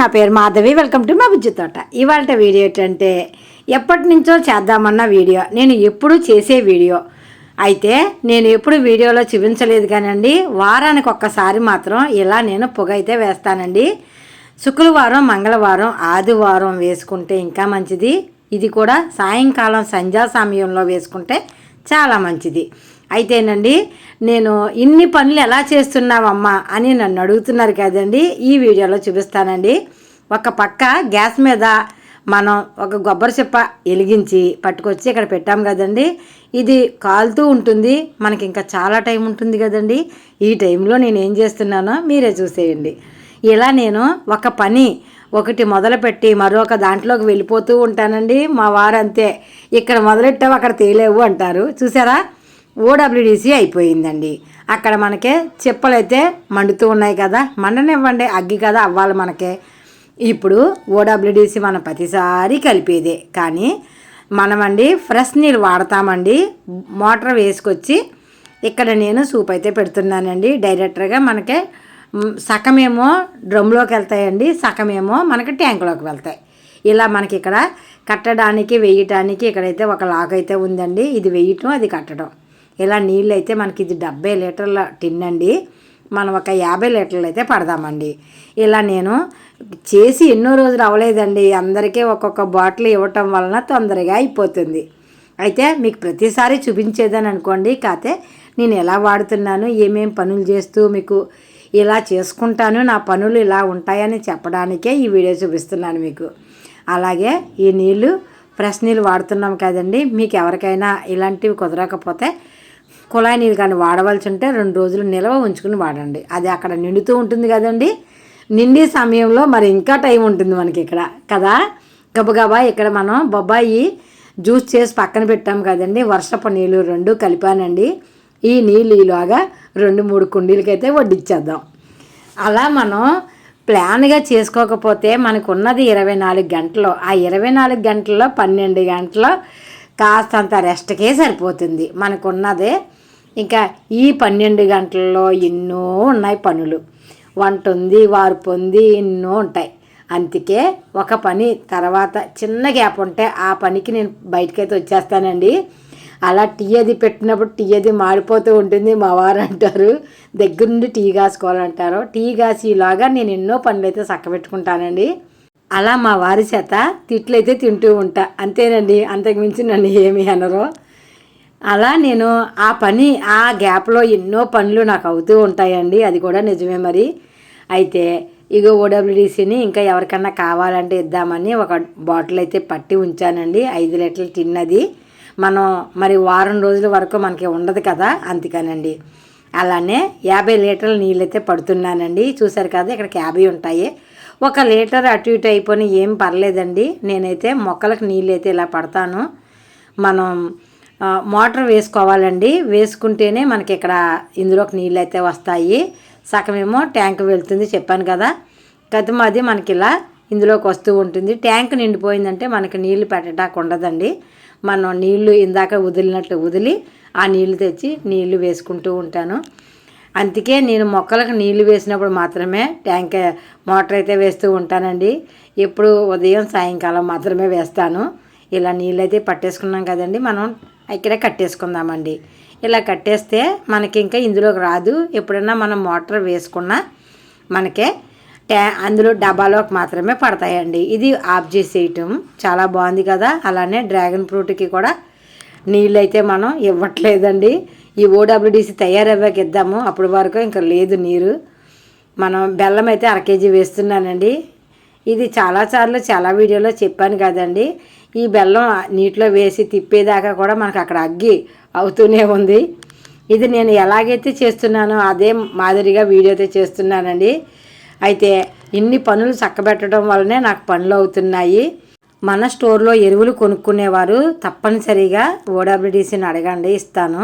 నా పేరు Madhavi. Welcome to మా బుజ్జి తోట. ఇవాళ వీడియో ఏంటంటే ఎప్పటి నుంచో చేద్దామన్న వీడియో. నేను ఎప్పుడు చేసే వీడియో. అయితే నేను ఎప్పుడు వీడియోలో చూపించలేదు కానండి. వారానికి ఒక్కసారి మాత్రం ఇలా నేను పొగ అయితే వేస్తానండి. శుక్రవారం మంగళవారం ఆదివారం వేసుకుంటే ఇంకా మంచిది. ఇది కూడా సాయంకాలం సంధ్యా సమయంలో వేసుకుంటే చాలా మంచిది. అయితేనండి నేను ఇన్ని పనులు ఎలా చేస్తున్నావమ్మా అని నన్ను అడుగుతున్నారు కదండి ఈ వీడియోలో చూపిస్తానండి. ఒక పక్క గ్యాస్ మీద మనం ఒక కొబ్బరి చెప్ప వెలిగించి పట్టుకొచ్చి ఇక్కడ పెట్టాం కదండి. ఇది కాలుతూ ఉంటుంది మనకి ఇంకా చాలా టైం ఉంటుంది కదండి. ఈ టైంలో నేను ఏం చేస్తున్నానో మీరే చూసేయండి. ఇలా నేను ఒక పని ఒకటి మొదలుపెట్టి మరొక దాంట్లోకి వెళ్ళిపోతూ ఉంటానండి. మా వారంతే ఇక్కడ మొదలెట్టావు అక్కడ తేలేవు అంటారు. చూసారా? ఓడబ్ల్యూడిసి అయిపోయిందండి. అక్కడ మనకే చెప్పలైతే మండుతూ ఉన్నాయి కదా. మండనివ్వండి అగ్గి కదా అవ్వాలి మనకే. ఇప్పుడు ఓడబ్ల్యూడిసి మనం ప్రతిసారి కలిపేదే. కానీ మనమండి ఫ్రెష్ నీళ్ళు వాడతామండి. మోటార్ వేసుకొచ్చి ఇక్కడ నేను సూప్ అయితే పెడుతున్నానండి. డైరెక్టర్గా మనకే సగమేమో డ్రమ్లోకి వెళ్తాయండి. సగమేమో మనకి ట్యాంకులోకి వెళ్తాయి. ఇలా మనకి ఇక్కడ కట్టడానికి వేయటానికి ఇక్కడైతే ఒక లాక్ అయితే ఉందండి. ఇది వేయటం అది కట్టడం. ఇలా నీళ్ళు అయితే మనకి ఇది డెబ్బై లీటర్ల టిన్ అండి. మనం ఒక యాభై లీటర్లు అయితే పడదామండి. ఇలా నేను చేసి ఎన్నో రోజులు అవ్వలేదండి. అందరికీ ఒక్కొక్క బాటిల్ ఇవ్వటం వలన తొందరగా అయిపోతుంది. అయితే మీకు ప్రతిసారి చూపించేదని అనుకోండి. కాకపోతే నేను ఎలా వాడుతున్నాను ఏమేం పనులు చేస్తూ మీకు ఇలా చేసుకుంటాను నా పనులు ఇలా ఉంటాయని చెప్పడానికే ఈ వీడియో చూపిస్తున్నాను మీకు. అలాగే ఈ నీళ్ళు ఫ్రెష్ నీళ్ళు వాడుతున్నాం కదండి. మీకు ఎవరికైనా ఇలాంటివి కుదరకపోతే కుళాయి నీళ్ళు కానీ వాడవలసి ఉంటే రెండు రోజులు నిల్వ ఉంచుకుని వాడండి. అది అక్కడ నిండుతూ ఉంటుంది కదండి. నిండి సమయంలో మరి ఇంకా టైం ఉంటుంది మనకి ఇక్కడ కదా? గబగబా ఇక్కడ మనం బొబ్బాయి జ్యూస్ చేసి పక్కన పెట్టాం కదండి. వర్షపు నీళ్ళు రెండు కలిపానండి. ఈ నీళ్ళు ఈలోగా రెండు మూడు కుండీలకైతే వడ్డిచ్చేద్దాం. అలా మనం ప్లాన్గా చేసుకోకపోతే మనకు ఉన్నది ఇరవై నాలుగు గంటలు. ఆ ఇరవై నాలుగు గంటల్లో పన్నెండు గంటలు కాస్తంత రెస్ట్కే సరిపోతుంది. మనకున్నదే ఇంకా ఈ పన్నెండు గంటల్లో ఎన్నో ఉన్నాయి పనులు. వంట ఉంది వార్పు ఉంది ఎన్నో ఉంటాయి. అందుకే ఒక పని తర్వాత చిన్న గ్యాప్ ఉంటే ఆ పనికి నేను బయటకైతే వచ్చేస్తానండి. అలా టీ అది పెట్టినప్పుడు టీ అది మాడిపోతూ ఉంటుంది మా వారు అంటారు. దగ్గర నుండి టీ కాసుకోవాలంటారు. టీ కాసేలాగా నేను ఎన్నో పనులు అయితే చక్కబెట్టుకుంటానండి. అలా మా వారి చేత తిట్లు అయితే తింటూ ఉంటా. అంతేనండి అంతకుమించి నన్ను ఏమి అనరు. అలా నేను ఆ పని ఆ గ్యాప్లో ఎన్నో పనులు నాకు అవుతూ ఉంటాయండి. అది కూడా నిజమే మరి. అయితే ఇగో ఓడబ్ల్యూడిసిని ఇంకా ఎవరికన్నా కావాలంటే ఇద్దామని ఒక బాటిల్ అయితే పట్టి ఉంచానండి. ఐదు లీటర్లు తిన్నది మనం మరి వారం రోజుల వరకు మనకి ఉండదు కదా అందుకనండి. అలానే యాభై లీటర్ల నీళ్ళైతే పడుతున్నానండి. చూసారు కదా ఇక్కడికి యాభై ఉంటాయి. ఒక లీటర్ అటు ఇటు అయిపోయినా ఏం పర్లేదండి. నేనైతే మొక్కలకు నీళ్ళు అయితే ఇలా పడతాను. మనం మోటార్ వేసుకోవాలండి. వేసుకుంటేనే మనకి ఇక్కడ ఇందులోకి నీళ్ళు అయితే వస్తాయి. సగమేమో ట్యాంక్ వెళ్తుంది చెప్పాను కదా. గతం అది మనకి ఇలా ఇందులోకి వస్తూ ఉంటుంది. ట్యాంక్ నిండిపోయిందంటే మనకి నీళ్ళు పెట్టడానికి ఉండదండి. మనం నీళ్ళు ఇందాక వదిలినట్లు వదిలి ఆ నీళ్ళు తెచ్చి నీళ్ళు వేసుకుంటూ ఉంటాను. అందుకే నేను మొక్కలకు నీళ్ళు వేసినప్పుడు మాత్రమే ట్యాంక్ మోటార్ అయితే వేస్తూ ఉంటానండి. ఎప్పుడు ఉదయం సాయంకాలం మాత్రమే వేస్తాను. ఇలా నీళ్ళు అయితే పట్టేసుకున్నాం కదండి మనం. ఇక్కడే కట్టేసుకుందామండి. ఇలా కట్టేస్తే మనకి ఇంకా ఇందులోకి రాదు. ఎప్పుడైనా మనం మోటార్ వేసుకున్నా మనకే ట్యా అందులో డబ్బాలోకి మాత్రమే పడతాయండి. ఇది ఆఫ్ చేసేయటం. చాలా బాగుంది కదా. అలానే డ్రాగన్ ఫ్రూట్కి కూడా నీళ్ళు అయితే మనం ఇవ్వట్లేదండి. ఈ ఓడబ్ల్యూడిసి తయారవ్వాక ఇద్దాము. అప్పటి వరకు ఇంకా లేదు నీరు. మనం బెల్లం అయితే అర కేజీ వేస్తున్నానండి. ఇది చాలాసార్లు చాలా వీడియోలో చెప్పాను కదండి. ఈ బెల్లం నీటిలో వేసి తిప్పేదాకా కూడా మనకు అక్కడ అగ్గి అవుతూనే ఉంది. ఇది నేను ఎలాగైతే చేస్తున్నానో అదే మాదిరిగా వీడియో అయితే చేస్తున్నానండి. అయితే ఇన్ని పనులు చక్కబెట్టడం వల్లనే నాకు పనులు అవుతున్నాయి. మన స్టోర్లో ఎరువులు కొనుక్కునేవారు తప్పనిసరిగా ఓడబ్ల్యూడిసిని అడగండి ఇస్తాను.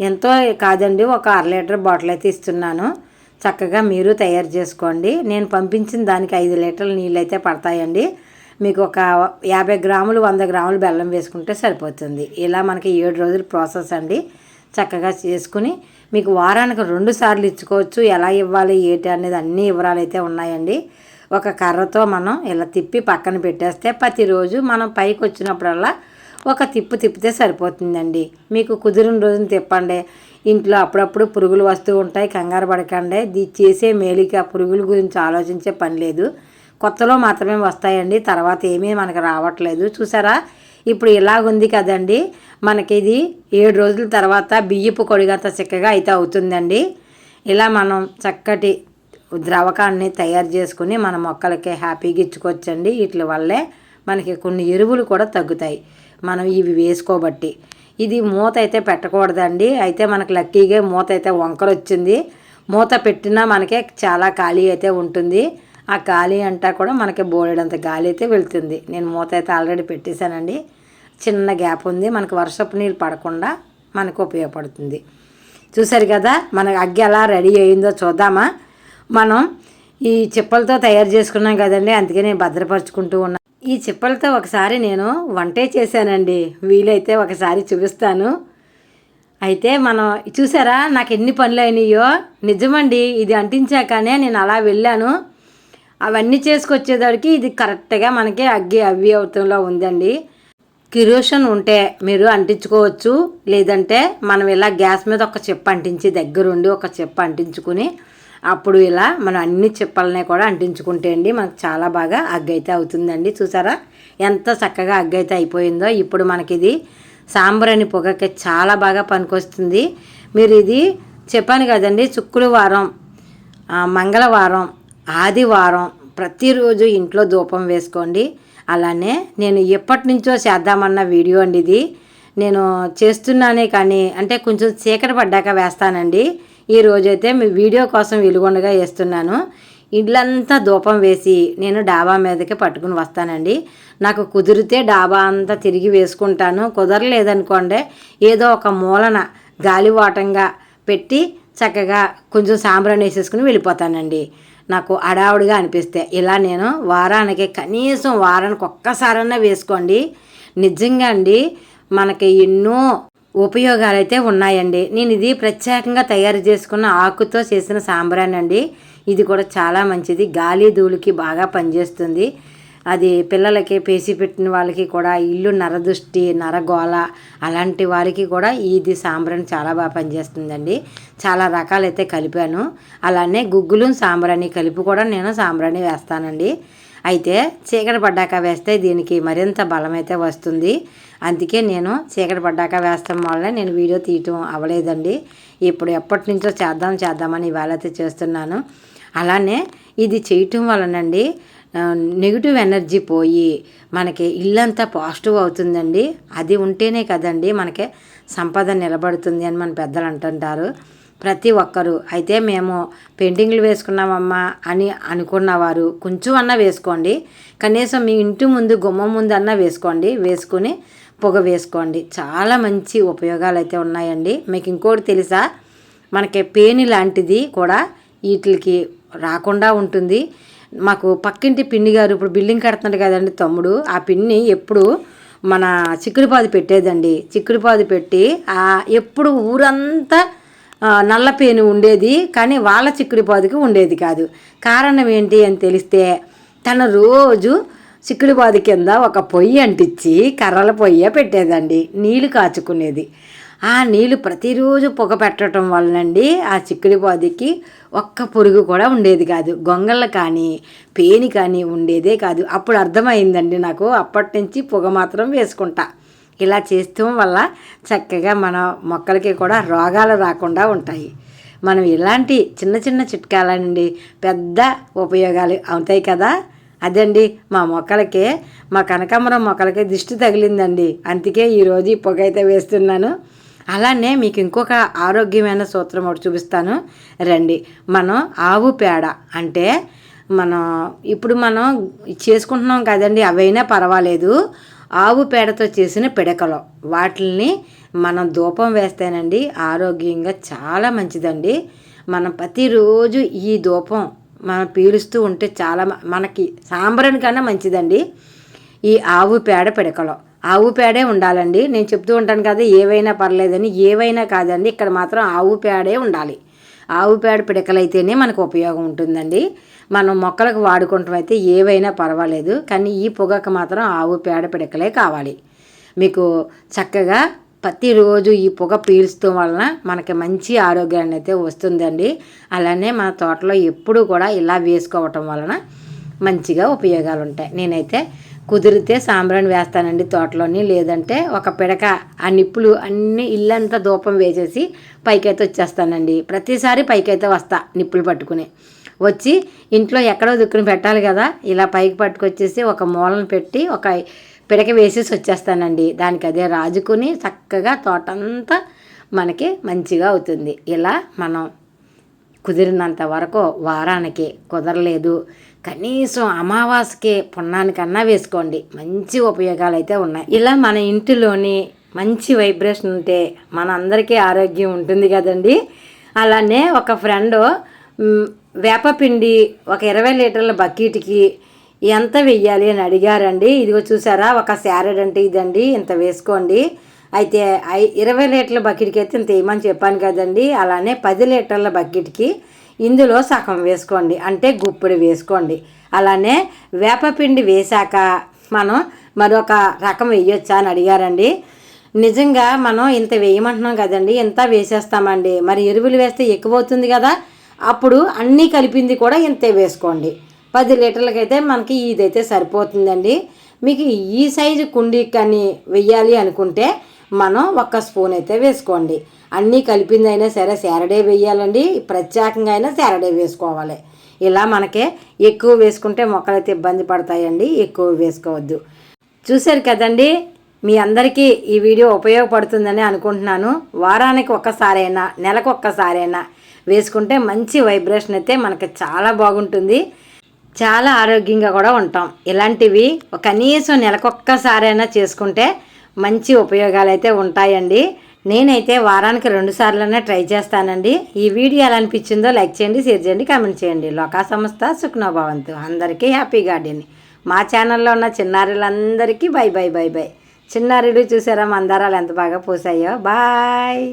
ఎంతో కాదండి ఒక అర లీటర్ బాటిల్ అయితే ఇస్తున్నాను. చక్కగా మీరు తయారు చేసుకోండి. నేను పంపించిన దానికి ఐదు లీటర్ల నీళ్ళు అయితే పడతాయండి. మీకు ఒక యాభై గ్రాములు వంద గ్రాములు బెల్లం వేసుకుంటే సరిపోతుంది. ఇలా మనకి ఏడు రోజులు ప్రాసెస్ అండి. చక్కగా చేసుకుని మీకు వారానికి రెండు సార్లు ఇచ్చుకోవచ్చు. ఎలా ఇవ్వాలి ఏంటి అనేది అన్ని వివరాలు అయితే ఉన్నాయండి. ఒక కర్రతో మనం ఇలా తిప్పి పక్కన పెట్టేస్తే ప్రతిరోజు మనం పైకి వచ్చినప్పుడల్లా ఒక తిప్పు తిప్పితే సరిపోతుందండి. మీకు కుదిరిన రోజున తిప్పండి. ఇంట్లో అప్పుడప్పుడు పురుగులు వస్తూ ఉంటాయి. కంగారు పడకండి. ఇది చేసే మేలికి ఆ పురుగుల గురించి ఆలోచించే పని లేదు. కొత్తలో మాత్రమే వస్తాయండి. తర్వాత ఏమీ మనకు రావట్లేదు. చూసారా? ఇప్పుడు ఇలాగుంది కదండి. మనకి ఇది ఏడు రోజుల తర్వాత బియ్యపు కొడిగంత చిక్కగా అయితే అవుతుందండి. ఇలా మనం చక్కటి ద్రవకాన్ని తయారు చేసుకుని మన మొక్కలకి హ్యాపీగా ఇచ్చుకోవచ్చండి. వీటి వల్లే మనకి కొన్ని ఎరువులు కూడా తగ్గుతాయి. మనం ఇవి వేసుకోబట్టి. ఇది మూత అయితే పెట్టకూడదండి. అయితే మనకు లక్కీగా మూత అయితే వంకర వచ్చింది మూత పెట్టినా మనకే చాలా ఖాళీ అయితే ఉంటుంది. ఆ గాలి అంటా కూడా మనకి బోలెడంత గాలి అయితే వెళ్తుంది. నేను మూత అయితే ఆల్రెడీ పెట్టేశానండి. చిన్న గ్యాప్ ఉంది. మనకు వర్షపు నీళ్ళు పడకుండా మనకు ఉపయోగపడుతుంది. చూసారు కదా మన అగ్గి ఎలా రెడీ అయిందో చూద్దామా? మనం ఈ చిప్పలతో తయారు చేసుకున్నాం కదండి. అందుకే నేను భద్రపరుచుకుంటూ ఉన్నాను ఈ చిప్పలతో ఒకసారి నేను వంటే చేశానండి. వీలైతే ఒకసారి చూపిస్తాను. అయితే మనం చూసారా నాకు ఎన్ని పనులు అయినాయో? నిజమండి ఇది అంటించాకనే నేను అలా వెళ్ళాను. అవన్నీ చేసుకొచ్చేదానికి ఇది కరెక్ట్గా మనకి అగ్గి అవి అవుతంలో ఉందండి. కిరోషన్ ఉంటే మీరు అంటించుకోవచ్చు. లేదంటే మనం ఇలా గ్యాస్ మీద ఒక చెప్పు అంటించి దగ్గరుండి ఒక చెప్పు అంటించుకుని అప్పుడు ఇలా మనం అన్ని చెప్పలనే కూడా అంటించుకుంటే అండి మనకు చాలా బాగా అగ్గైతే అవుతుందండి. చూసారా? ఎంత చక్కగా అగ్గైతే అయిపోయిందో. ఇప్పుడు మనకి ఇది సాంబ్రాణి పొగకి చాలా బాగా పనికొస్తుంది. మీరు ఇది చెప్పాను కదండి శుక్రవారం మంగళవారం ఆదివారం ప్రతిరోజు ఇంట్లో ధూపం వేసుకోండి. అలానే నేను ఎప్పటి నుంచో చేద్దామన్న వీడియో అండి ఇది. నేను చేస్తున్నానే కానీ అంటే కొంచెం చీకటి పడ్డాక వేస్తానండి. ఈ రోజైతే మీ వీడియో కోసం వెలుగొండగా వేస్తున్నాను. ఇళ్ళంతా ధూపం వేసి నేను డాబా మీదకి పట్టుకుని వస్తానండి. నాకు కుదిరితే డాబా అంతా తిరిగి వేసుకుంటాను. కుదరలేదనుకోండి ఏదో ఒక మూలన గాలివాటంగా పెట్టి చక్కగా కొంచెం సాంబ్రాన్ని వేసేసుకుని వెళ్ళిపోతానండి. నాకు అడావుడిగా అనిపిస్తే ఇలా నేను వారానికి కనీసం వారానికి ఒక్కసారన్నా వేసుకోండి. నిజంగా అండి మనకి ఎన్నో ఉపయోగాలు అయితే ఉన్నాయండి. నేను ఇది ప్రత్యేకంగా తయారు చేసుకున్న ఆకుతో చేసిన సాంబ్రాన్ అండి. ఇది కూడా చాలా మంచిది. గాలి ధూళికి బాగా పనిచేస్తుంది. అది పిల్లలకి పేసి పెట్టిన వాళ్ళకి కూడా ఇల్లు నరదృష్టి నరగోళ అలాంటి వారికి కూడా ఇది సాంబ్రాన్ని చాలా బాగా పనిచేస్తుందండి. చాలా రకాలైతే కలిపాను. అలానే గుగ్గులు సాంబ్రాణి కలిపి కూడా నేను సాంబ్రాణి వేస్తానండి. అయితే చీకటి పడ్డాక వేస్తే దీనికి మరింత బలం అయితే వస్తుంది. అందుకే నేను చీకటి పడ్డాక వేస్తాం వల్ల నేను వీడియో తీయటం అవ్వలేదండి. ఇప్పుడు ఎప్పటి నుంచో చేద్దాం చేద్దామని ఇవాళైతే చేస్తున్నాను. అలానే ఇది చేయటం వలనండి నెగిటివ్ ఎనర్జీ పోయి మనకి ఇల్లంతా పాజిటివ్ అవుతుందండి. అది ఉంటేనే కదండి మనకి సంపద నిలబడుతుంది అని మన పెద్దలు అంటుంటారు. ప్రతి ఒక్కరూ. అయితే మేము పెయింటింగ్లు వేసుకున్నామమ్మా అని అనుకున్నవారు కొంచెం అన్నా వేసుకోండి. కనీసం మీ ఇంటి ముందు గుమ్మం ముందు అన్నా వేసుకోండి. వేసుకుని పొగ వేసుకోండి. చాలా మంచి ఉపయోగాలు అయితే ఉన్నాయండి. మీకు ఇంకోటి తెలుసా? మనకి పేని లాంటిది కూడా వీటికి రాకుండా ఉంటుంది. మాకు పక్కింటి పిన్ని గారు ఇప్పుడు బిల్డింగ్ కడుతున్నాడు కదండి తమ్ముడు. ఆ పిన్ని ఎప్పుడు మన చిక్కుడుపాది పెట్టేదండి. చిక్కుడుపాది పెట్టి ఎప్పుడు ఊరంతా నల్ల పేను ఉండేది కానీ వాళ్ళ చిక్కుడుపాదుకి ఉండేది కాదు. కారణం ఏంటి అని తెలిస్తే తన రోజు చిక్కుడుపాదు కింద ఒక పొయ్యి అంటించి కర్రల పొయ్య పెట్టేదండి నీళ్ళు కాచుకునేది. ఆ నీళ్ళు ప్రతిరోజు పొగ పెట్టడం వలనండి ఆ చిక్కుడుపాదికి ఒక్క పురుగు కూడా ఉండేది కాదు. గొంగళ్ళ కానీ పేని కానీ ఉండేదే కాదు. అప్పుడు అర్థమైందండి నాకు అప్పటి నుంచి పొగ మాత్రం వేసుకుంటా. ఇలా చేస్తూ వల్ల చక్కగా మన మొక్కలకి కూడా రోగాలు రాకుండా ఉంటాయి. మనం ఇలాంటి చిన్న చిన్న చిట్కాలండి పెద్ద ఉపయోగాలు అవుతాయి కదా? అదండి మా మొక్కలకే మా కనకాంబరం మొక్కలకే దిష్టి తగిలిందండి. అందుకే ఈరోజు ఈ పొగ అయితే వేస్తున్నాను. అలానే మీకు ఇంకొక ఆరోగ్యమైన సూత్రం ఒకటి చూపిస్తాను. రండి మనం ఆవు పేడ అంటే మనం ఇప్పుడు మనం చేసుకుంటున్నాం కదండి అవైనా పర్వాలేదు. ఆవు పేడతో చేసిన పిడకలు. వాటిని మనం ధూపం వేస్తేనండి ఆరోగ్యంగా చాలా మంచిదండి. మనం ప్రతిరోజు ఈ ధూపం మనం పీలుస్తూ ఉంటే చాలా మనకి సాంబ్రాని కన్నా మంచిదండి ఈ ఆవు పేడ పిడకలు. ఆవు పేడే ఉండాలండి. నేను చెప్తూ ఉంటాను కదా ఏవైనా పర్లేదని ఏవైనా కాదండి. ఇక్కడ మాత్రం ఆవు పేడే ఉండాలి. ఆవు పేడ పిడకలైతేనే మనకు ఉపయోగం ఉంటుందండి. మనం మొక్కలకు వాడుకుంటాం అయితే ఏవైనా పర్వాలేదు కానీ ఈ పొగకు మాత్రం ఆవు పేడ పిడకలే కావాలి. మీకు చక్కగా ప్రతిరోజు ఈ పొగ పీల్చడం వలన మనకి మంచి ఆరోగ్యాన్ని అయితే వస్తుందండి. అలానే మన తోటలో ఎప్పుడు కూడా ఇలా వేసుకోవటం వలన మంచిగా ఉపయోగాలు ఉంటాయి నేనైతే కుదిరితే సాంబ్రాణి వేస్తానండి తోటలోని. లేదంటే ఒక పిడక ఆ నిప్పులు అన్ని ఇల్లంతా ధూపం వేసేసి పైకైతే వచ్చేస్తానండి. ప్రతిసారి పైకైతే వస్తా నిప్పులు పట్టుకుని. వచ్చి ఇంట్లో ఎక్కడో దుక్కుని పెట్టాలి కదా ఇలా పైకి పట్టుకొచ్చేసి ఒక మూలను పెట్టి ఒక పిడక వేసేసి వచ్చేస్తానండి. దానికి అదే రాజుకుని చక్కగా తోటంతా మనకి మంచిగా అవుతుంది. ఇలా మనం కుదిరినంత వరకు వారానికి కుదరలేదు. కనీసం అమావాస్యకే పున్నానికన్నా వేసుకోండి. మంచి ఉపయోగాలు అయితే ఉన్నాయి. ఇలా మన ఇంటిలోని మంచి వైబ్రేషన్ ఉంటే మనందరికీ ఆరోగ్యం ఉంటుంది కదండి. అలానే ఒక ఫ్రెండ్ వేపపిండి ఒక ఇరవై లీటర్ల బకెట్కి ఎంత వెయ్యాలి అని అడిగారండి. ఇదిగో చూసారా ఒక శారెడ్ అంటే ఇదండి ఇంత వేసుకోండి. అయితే ఇరవై లీటర్ల బకెట్కి అయితే ఇంత వేయమని చెప్పాను కదండి. అలానే పది లీటర్ల బకెట్కి ఇందులో సగం వేసుకోండి. అంటే గుప్పిడి వేసుకోండి. అలానే వేపపిండి వేశాక మనం మరొక రకం వేయొచ్చా అని అడిగారండి. నిజంగా మనం ఇంత వేయమంటున్నాం కదండి. ఇంత వేసేస్తామండి? మరి ఎరువులు వేస్తే ఎక్కువ అవుతుంది కదా. అప్పుడు అన్నీ కలిపింది కూడా ఇంతే వేసుకోండి. పది లీటర్లకైతే మనకి ఇదైతే సరిపోతుందండి. మీకు ఈ సైజు కుండీ కానీ వెయ్యాలి అనుకుంటే మనం ఒక్క స్పూన్ అయితే వేసుకోండి. అన్నీ కలిపిందైనా సరే శారడే వేయాలండి. ప్రత్యేకంగా అయినా శారడే వేసుకోవాలి. ఇలా మనకే ఎక్కువ వేసుకుంటే మొక్కలైతే ఇబ్బంది పడతాయండి. ఎక్కువ వేసుకోవద్దు. చూశారు కదండి మీ అందరికీ ఈ వీడియో ఉపయోగపడుతుందని అనుకుంటున్నాను. వారానికి ఒక్కసారైనా నెలకు ఒక్కసారైనా వేసుకుంటే మంచి వైబ్రేషన్ అయితే మనకి చాలా బాగుంటుంది. చాలా ఆరోగ్యంగా కూడా ఉంటాం. ఇలాంటివి కనీసం నెలకొక్కసారైనా చేసుకుంటే మంచి ఉపయోగాలు అయితే ఉంటాయండి. నేనైతే వారానికి రెండు సార్లనే ట్రై చేస్తానండి. ఈ వీడియో ఎలా అనిపించిందో లైక్ చేయండి షేర్ చేయండి కామెంట్ చేయండి. లోకా సంస్థ సుఖ్నోభవంతు అందరికీ హ్యాపీ గార్డెన్. మా ఛానల్లో ఉన్న చిన్నారులందరికీ బై బై బై బై. చిన్నారులు చూసారా మందారాలు ఎంత బాగా పూసాయో? బాయ్!